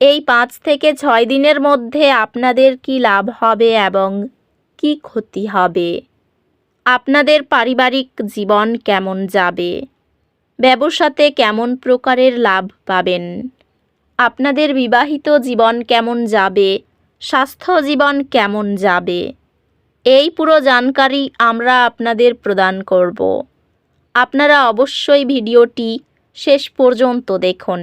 এই পাঁচ থেকে ছয় দিনের মধ্যে আপনাদের কি লাভ হবে এবং কি ক্ষতি হবে? আপনাদের পারিবারিক জীবন কেমন যাবে? ব্যবসাতে কেমন প্রকারের লাভ পাবেন? আপনাদের বিবাহিত জীবন কেমন যাবে? স্বাস্থ্য জীবন কেমন যাবে? এই পুরো জানকারি আমরা আপনাদের প্রদান করব। আপনারা অবশ্যই ভিডিওটি শেষ পর্যন্ত দেখুন।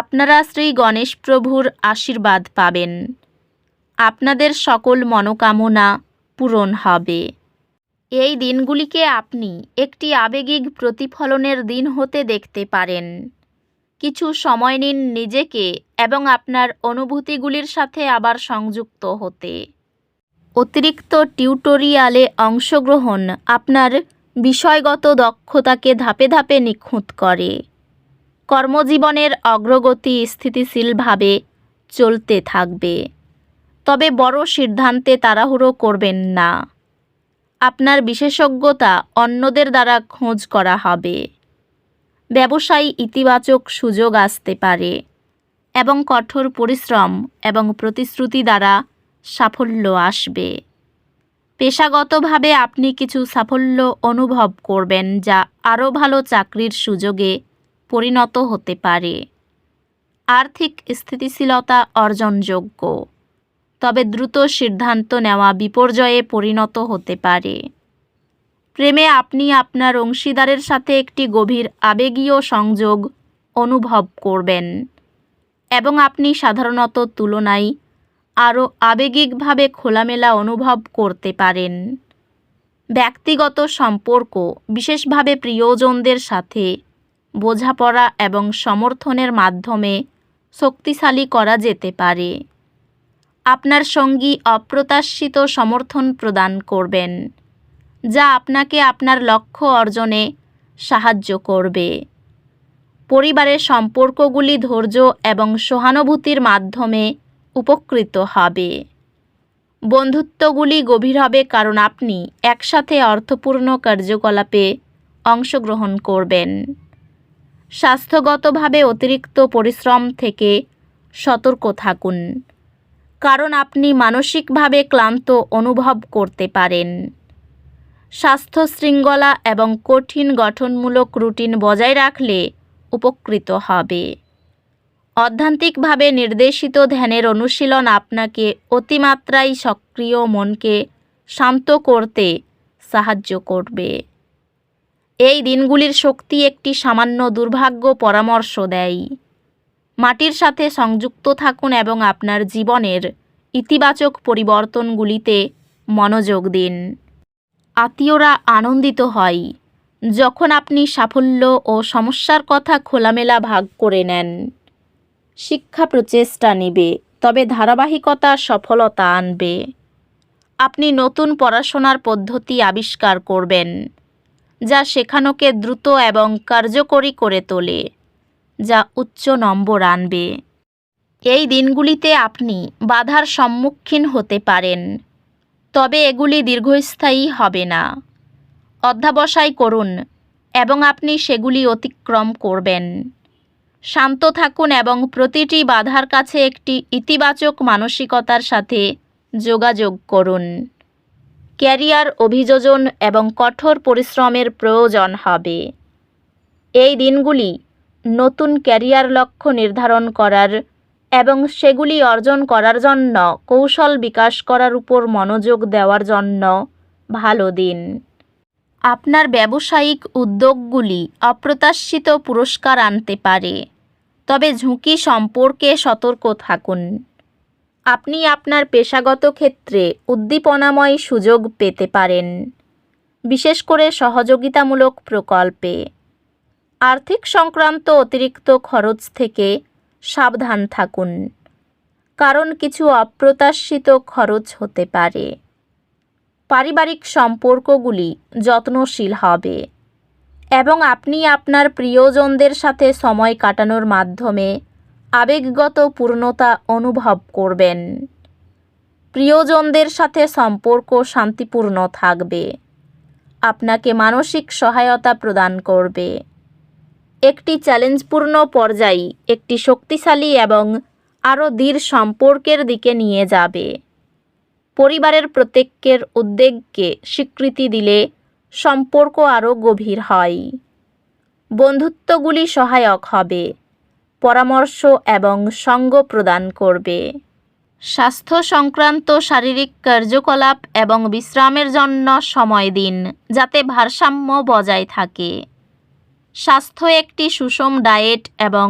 আপনারা শ্রী গণেশ প্রভুর আশীর্বাদ পাবেন। আপনাদের সকল মনোকামনা পূরণ হবে। এই দিনগুলিকে আপনি একটি আবেগিক প্রতিফলনের দিন হতে দেখতে পারেন। কিছু সময় নিন নিজেকে এবং আপনার অনুভূতিগুলির সাথে আবার সংযুক্ত হতে। অতিরিক্ত টিউটোরিয়ালে অংশগ্রহণ আপনার বিষয়গত দক্ষতাকে ধাপে ধাপে নিখুঁত করে। কর্মজীবনের অগ্রগতি স্থিতিশীলভাবে চলতে থাকবে। তবে বড় সিদ্ধান্তে তাড়াহুড়ো করবেন না। আপনার বিশেষজ্ঞতা অন্যদের দ্বারা খোঁজ করা হবে। ব্যবসায়ী ইতিবাচক সুযোগ আসতে পারে এবং কঠোর পরিশ্রম এবং প্রতিশ্রুতি দ্বারা সাফল্য আসবে। পেশাগতভাবে আপনি কিছু সাফল্য অনুভব করবেন যা আরও ভালো চাকরির সুযোগে পরিণত হতে পারে। আর্থিক স্থিতিশীলতা অর্জনযোগ্য। তবে দ্রুত সিদ্ধান্ত নেওয়া বিপর্যয়ে পরিণত হতে পারে। প্রেমে আপনি আপনার অংশীদারের সাথে একটি গভীর আবেগীয় সংযোগ অনুভব করবেন এবং আপনি সাধারণত তুলনায় আরও আবেগিকভাবে খোলামেলা অনুভব করতে পারেন। ব্যক্তিগত সম্পর্ক, বিশেষভাবে প্রিয়জনদের সাথে বোঝাপড়া এবং সমর্থনের মাধ্যমে শক্তিশালী করা যেতে পারে। আপনার সঙ্গী অপ্রত্যাশিত সমর্থন প্রদান করবেন, যা আপনাকে আপনার লক্ষ্য অর্জনে সাহায্য করবে। পরিবারের সম্পর্কগুলি ধৈর্য এবং সহানুভূতির মাধ্যমে উপকৃত হবে। বন্ধুত্বগুলি গভীর হবে কারণ আপনি একসাথে অর্থপূর্ণ কার্যকলাপে অংশগ্রহণ করবেন। স্বাস্থ্যগতভাবে অতিরিক্ত পরিশ্রম থেকে সতর্ক থাকুন। কারণ আপনি মানসিকভাবে ক্লান্ত অনুভব করতে পারেন। স্বাস্থ্য শৃঙ্খলা এবং কঠিন গঠনমূলক রুটিন বজায় রাখলে উপকৃত হবে। অধ্যান্তিকভাবে নির্দেশিত ধ্যানের অনুশীলন আপনাকে অতিমাত্রায় সক্রিয় মনকে শান্ত করতে সাহায্য করবে। এই দিনগুলির শক্তি একটি সামান্য দুর্ভাগ্য পরামর্শ দেয়। মাটির সাথে সংযুক্ত থাকুন এবং আপনার জীবনের ইতিবাচক পরিবর্তনগুলিতে মনোযোগ দিন। আত্মীয়রা আনন্দিত হয় যখন আপনি সাফল্য ও সমস্যার কথা খোলামেলা ভাগ করে নেন। শিক্ষা প্রচেষ্টা নেবে, তবে ধারাবাহিকতা সফলতা আনবে। আপনি নতুন পড়াশোনার পদ্ধতি আবিষ্কার করবেন। যা শেখানোকে দ্রুত এবং কার্যকরী করে তোলে, যা উচ্চ নম্বর আনবে। এই দিনগুলিতে আপনি বাধার সম্মুখীন হতে পারেন, তবে এগুলি দীর্ঘস্থায়ী হবে না। অধ্যাবসায় করুন এবং আপনি সেগুলি অতিক্রম করবেন। শান্ত থাকুন এবং প্রতিটি বাধার কাছে একটি ইতিবাচক মানসিকতার সাথে যোগাযোগ করুন। ক্যারিয়ার অভিযোজন এবং কঠোর পরিশ্রমের প্রয়োজন হবে। এই দিনগুলি নতুন ক্যারিয়ার লক্ষ্য নির্ধারণ করার এবং সেগুলি অর্জন করার জন্য কৌশল বিকাশ করার উপর মনোযোগ দেওয়ার জন্য ভালো দিন। আপনার ব্যবসায়িক উদ্যোগগুলি অপ্রত্যাশিত পুরস্কার আনতে পারে, তবে ঝুঁকি সম্পর্কে সতর্ক থাকুন। আপনি আপনার পেশাগত ক্ষেত্রে উদ্দীপনাময় সুযোগ পেতে পারেন, বিশেষ করে সহযোগিতামূলক প্রকল্পে। আর্থিক সংক্রান্ত অতিরিক্ত খরচ থেকে সাবধান থাকুন, কারণ কিছু অপ্রত্যাশিত খরচ হতে পারে। পারিবারিক সম্পর্কগুলি যত্নশীল হবে এবং আপনি আপনার প্রিয়জনদের সাথে সময় কাটানোর মাধ্যমে আবেগগত পূর্ণতা অনুভব করবেন। প্রিয়জনদের সাথে সম্পর্ক শান্তিপূর্ণ থাকবে। আপনাকে মানসিক সহায়তা প্রদান করবে। একটি চ্যালেঞ্জপূর্ণ পর্যায় একটি শক্তিশালী এবং আরও দৃঢ় সম্পর্কের দিকে নিয়ে যাবে। পরিবারের প্রত্যেকের উদ্বেগকে স্বীকৃতি দিলে সম্পর্ক আরও গভীর হয়। বন্ধুত্বগুলি সহায়ক হবে। পরামর্শ এবং সঙ্গ প্রদান করবে। স্বাস্থ্য সংক্রান্ত শারীরিক কার্যকলাপ এবং বিশ্রামের জন্য সময় দিন, যাতে ভারসাম্য বজায় থাকে। স্বাস্থ্য একটি সুষম ডায়েট এবং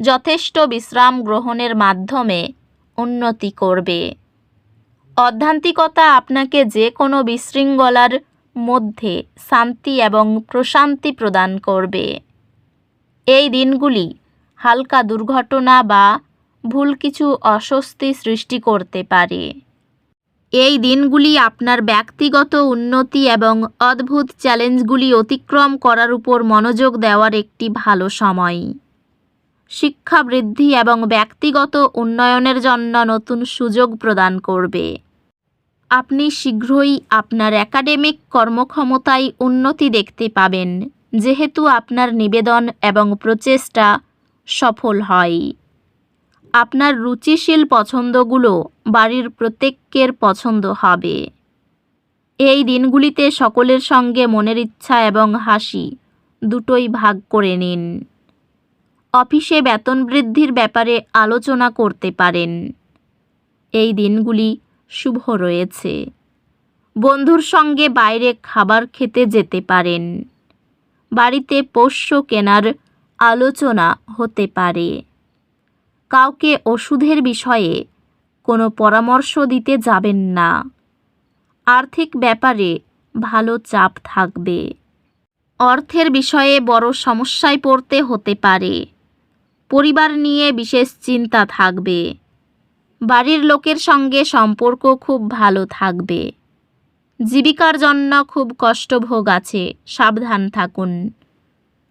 যথেষ্ট বিশ্রাম গ্রহণের মাধ্যমে উন্নতি করবে। অধ্যান্তিকতা আপনাকে যে কোনো বিশৃঙ্খলার মধ্যে শান্তি এবং প্রশান্তি প্রদান করবে। এই দিনগুলি হালকা দুর্ঘটনা বা ভুল কিছু অস্বস্তি সৃষ্টি করতে পারে। এই দিনগুলি আপনার ব্যক্তিগত উন্নতি এবং অদ্ভুত চ্যালেঞ্জগুলি অতিক্রম করার উপর মনোযোগ দেওয়ার একটি ভালো সময়। শিক্ষা বৃদ্ধি এবং ব্যক্তিগত উন্নয়নের জন্য নতুন সুযোগ প্রদান করবে। আপনি শীঘ্রই আপনার একাডেমিক কর্মক্ষমতায় উন্নতি দেখতে পাবেন, যেহেতু আপনার নিবেদন এবং প্রচেষ্টা সফল হয়। আপনার রুচিশীল পছন্দগুলো বাড়ির প্রত্যেকের পছন্দ হবে। এই দিনগুলিতে সকলের সঙ্গে মনের ইচ্ছা এবং হাসি দুটোই ভাগ করে নিন। অফিসে বেতন বৃদ্ধির ব্যাপারে আলোচনা করতে পারেন। এই দিনগুলি শুভ রয়েছে। বন্ধুর সঙ্গে বাইরে খাবার খেতে যেতে পারেন। বাড়িতে পোষ্য কেনার আলোচনা হতে পারে। কাউকে ওষুধের বিষয়ে কোনো পরামর্শ দিতে যাবেন না। আর্থিক ব্যাপারে ভালো চাপ থাকবে। অর্থের বিষয়ে বড় সমস্যায় পড়তে হতে পারে। পরিবার নিয়ে বিশেষ চিন্তা থাকবে। বাড়ির লোকের সঙ্গে সম্পর্ক খুব ভালো থাকবে। জীবিকার জন্য খুব কষ্টভোগ আছে, সাবধান থাকুন।